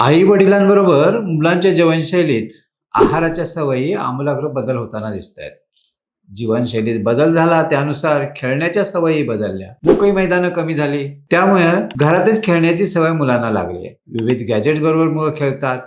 आई वडिलांबरोबर मुलांच्या जीवनशैलीत आहाराच्या सवयी आमूलाग्र बदल होताना दिसत आहेत जीवनशैलीत बदल झाला त्यानुसार खेळण्याच्या सवयी बदलल्या. मोकळी मैदानं कमी झाली. त्यामुळे घरातच खेळण्याची सवय मुलांना लागली आहे. विविध गॅजेट बरोबर मुलं खेळतात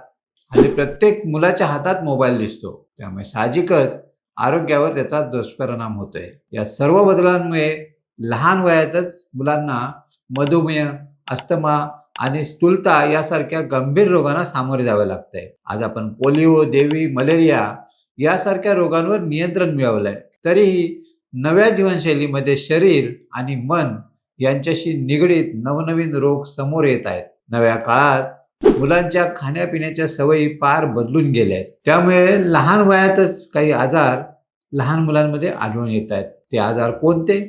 आणि प्रत्येक मुलाच्या हातात मोबाईल दिसतो. त्यामुळे साहजिकच आरोग्यावर त्याचा दुष्परिणाम होतोय. या सर्व बदलांमुळे लहान वयातच मुलांना मधुमेह अस्थमा आणि स्थूलता यासारख्या गंभीर रोगांना सामोरे जावे लागतंय आज आपण पोलिओ देवी मलेरिया यासारख्या रोगांवर नियंत्रण मिळवलंय. तरीही नव्या जीवनशैलीमध्ये शरीर आणि मन यांच्याशी निगडीत नवनवीन रोग समोर येत आहेत. नव्या काळात मुलांच्या खाण्यापिण्याच्या सवयी पार बदलून गेल्या आहेत त्यामुळे लहान वयातच काही आजार लहान मुलांमध्ये आढळून येत आहेत. ते आजार कोणते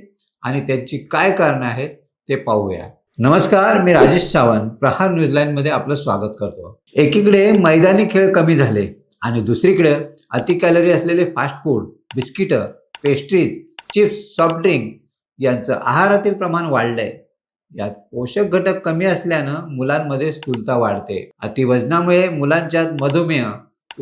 आणि त्यांची काय कारणं आहेत ते पाहूया. नमस्कार मी राजेश सावंत. प्रहार न्यूजलाईनमध्ये आपलं स्वागत करतो. एकीकडे मैदानी खेळ कमी झाले आणि दुसरीकडे अति कॅलरी असलेले fast food biscuit pastries chips soft drink यांचं आहारातील प्रमाण वाढलंय. यात पोषक घटक कमी असल्यानं मुलांमध्ये स्थूलता वाढते. अतिवजनामुळे मुलांच्यात मधुमेह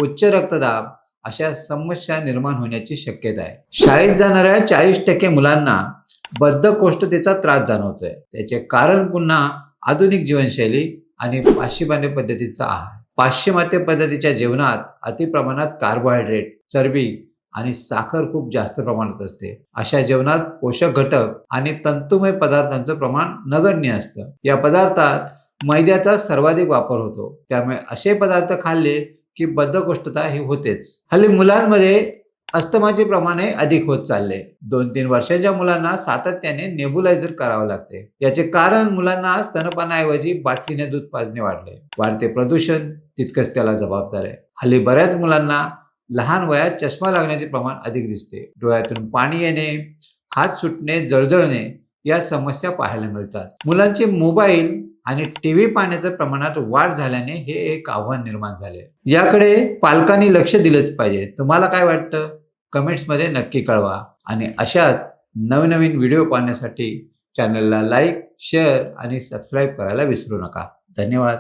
उच्च रक्तदाब अशा समस्या निर्माण होण्याची शक्यता आहे. शाळेत जाणाऱ्या चाळीस टक्के मुलांना बद्धकोष्ठतेचा त्रास जाणवतोय. त्याचे कारण पुन्हा आधुनिक जीवनशैली आणि पाश्चिमात्य पद्धतीचा आहार. पाश्चिमात्य पद्धतीच्या जेवणात अतिप्रमाणात कार्बोहायड्रेट चरबी आणि साखर खूप जास्त प्रमाणात असते. अशा जेवणात पोषक घटक आणि तंतुमय पदार्थांचं प्रमाण नगण्य असतं. या पदार्थात मैद्याचा सर्वाधिक वापर होतो. त्यामुळे असे पदार्थ खाल्ले की बद्धकोष्ठता ही होतेच. हल्ली मुलांमध्ये अस्तमाचे प्रमाण हे अधिक होत चालले. दोन तीन वर्षाच्या मुलांना सातत्याने नेबुलायझर करावं लागते. याचे कारण मुलांना स्तनपानाऐवजी बाटलीने दूध पाजणे वाढले. वाढते प्रदूषण तितकंच त्याला जबाबदार. आहे हल्ली बऱ्याच मुलांना लहान वयात चष्मा लागण्याचे प्रमाण अधिक दिसते. डोळ्यातून पाणी येणे हात सुटणे जळजळणे या समस्या पाहायला मिळतात. मुलांचे मोबाईल आणि टीव्ही पाहण्याच्या प्रमाणात वाढ झाल्याने हे एक आव्हान निर्माण झाले. याकडे पालकांनी लक्ष दिलंच पाहिजे. तुम्हाला काय वाटतं? कमेंट्समध्ये नक्की कळवा. आणि अशाच नवनवीन व्हिडिओ पाहण्यासाठी चॅनलला लाईक शेअर आणि सबस्क्राईब करायला विसरू नका. धन्यवाद.